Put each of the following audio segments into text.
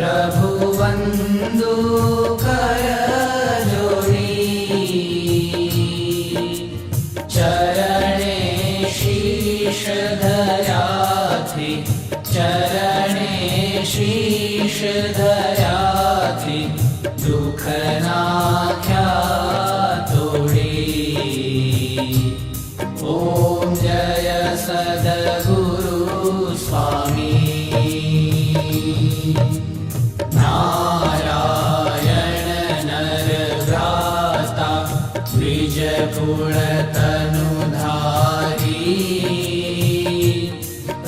प्रभु वन्दो कर जोडी चरणे शीश धराथि चरणे शीश धराथि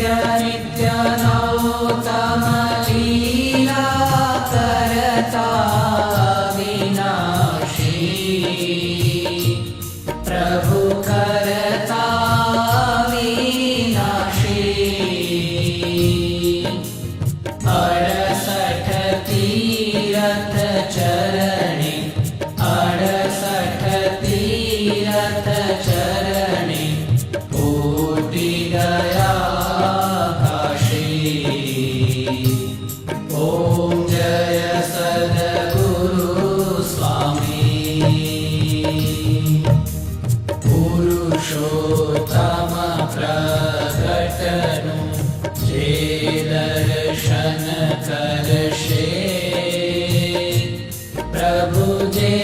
नित्य नित्य नौतम लीला करता विनाशी प्रभु करता विनाशी अडसठ तीरथ चरणे दर्शन करशे। प्रभु जे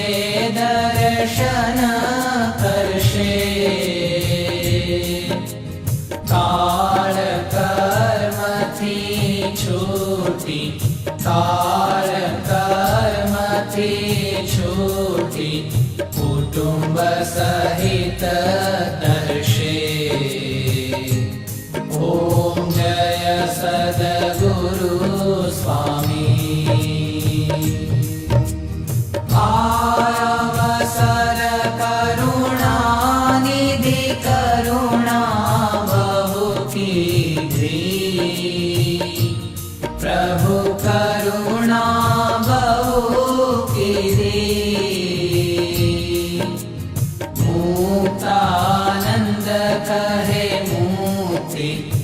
दर्शन काळ कर्मथी छूटी कर्मथी छूटी। कुटुंब सहित दर्शे। ॐ जय सद्गुरु स्वामी você.